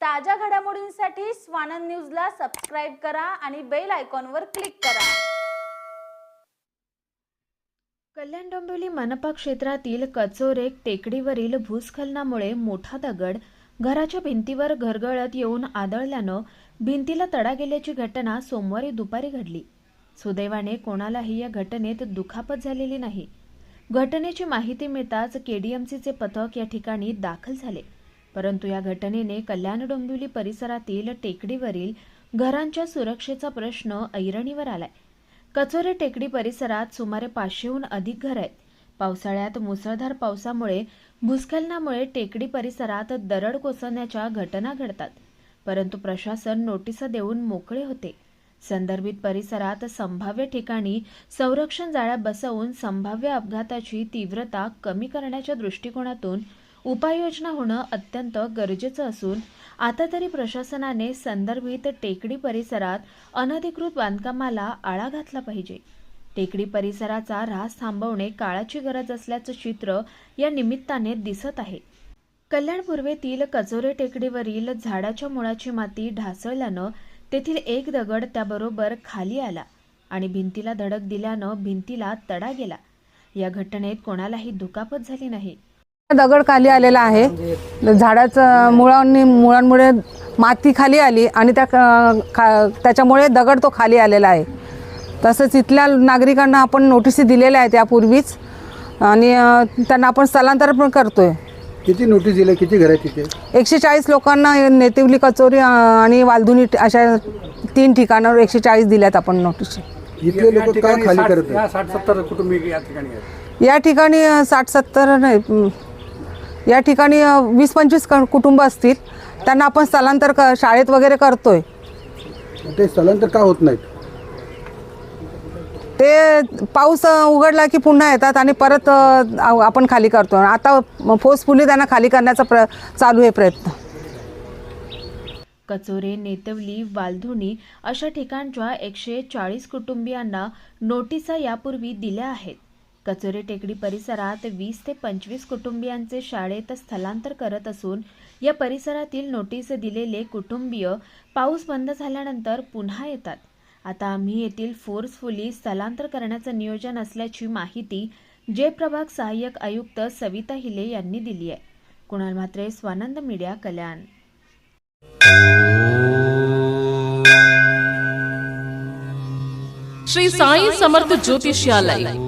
ताज्या घडामोडींसाठी स्वानंद न्यूजला सबस्क्राईब करा आणि बेल आयकॉनवर क्लिक करा. कल्याण डोंबिवली मनपा क्षेत्रातील कचोरे टेकडीवरील भूस्खलनामुळे मोठा दगड घराच्या भिंतीवर घरगळत येऊन आदळल्यानं भिंतीला तडा गेल्याची घटना सोमवारी दुपारी घडली. सुदैवाने कोणालाही या घटनेत दुखापत झालेली नाही. घटनेची माहिती मिळताच केडीएमसीचे पथक या ठिकाणी दाखल झाले. परंतु या घटनेने कल्याण डोंबिवली परिसरातील टेकडीवरील घरांच्या सुरक्षेचा प्रश्न ऐरणीवर आलाय. कचोरे टेकडी परिसरात सुमारे पाचशेहून अधिक घर आहेत. पावसाळ्यात मुसळधार पावसामुळे भूस्खलनामुळे टेकडी परिसरात दरड कोसळण्याच्या घटना घडतात. परंतु प्रशासन नोटिसा देऊन मोकळे होते. संदर्भित परिसरात संभाव्य ठिकाणी संरक्षण जाळ्या बसवून संभाव्य अपघाताची तीव्रता कमी करण्याच्या दृष्टिकोनातून उपाययोजना होणं अत्यंत गरजेचं असून आता तरी प्रशासनाने संदर्भित टेकडी परिसरात अनधिकृत बांधकामाला आळा घातला पाहिजे. टेकडी परिसराचा ऱ्हास थांबवणे काळाची गरज असल्याचं चित्र या निमित्ताने दिसत आहे. कल्याण पूर्वेतील कचोरे टेकडीवरील झाडाच्या मुळाची माती ढासळल्यानं तेथील एक दगड त्याबरोबर खाली आला आणि भिंतीला धडक दिल्यानं भिंतीला तडा गेला. या घटनेत कोणालाही दुखापत झाली नाही. दगड खाली आलेला आहे. झाडाचं मुळांनी मुळांमुळे माती खाली आली आणि त्या खा त्याच्यामुळे दगड तो खाली आलेला आहे. तसंच इथल्या नागरिकांना आपण नोटिसी दिलेल्या आहेत यापूर्वीच आणि त्यांना आपण स्थलांतर पण करतोय. किती नोटीस दिल्या किती घर आहे तिथे? एकशे चाळीस लोकांना नेतिवली कचोरी आणि वालधुनी अशा तीन ठिकाणावर एकशे चाळीस दिल्यात आपण नोटीस. इथले लोक का खाली करत या ठिकाणी आहेत. या ठिकाणी अ, साठ सत्तर नाही या ठिकाणी वीस पंचवीस क- कुटुंब असतील. त्यांना आपण स्थलांतर क शाळेत वगैरे करतोय. ते स्थलांतर का होत नाहीत? ते पाऊस उघडला की पुन्हा येतात आणि परत आपण खाली करतो आता फोर्सफुली त्यांना खाली करण्याचा प्र चालू आहे प्रयत्न. कचोरे नेतवली वालधुणी अशा ठिकाणच्या एकशे चाळीस कुटुंबियांना नोटिसा यापूर्वी दिल्या आहेत. कचोरी टेकडी परिसरात वीस ते पंचवीस कुटुंबियांचे शाळेत स्थलांतर करत असून या परिसरातील नोटीस दिलेले कुटुंबीय पाऊस बंद झाल्यानंतर पुन्हा येतात. आता आम्ही येथील फोर्सफुली स्थलांतर करण्याचं नियोजन असल्याची माहिती जे प्रभाग सहाय्यक आयुक्त सविता हिले यांनी दिली आहे. Kunal Mhatre Swanand media Kalyan. Shri Sai Samarth Jyotishalaya.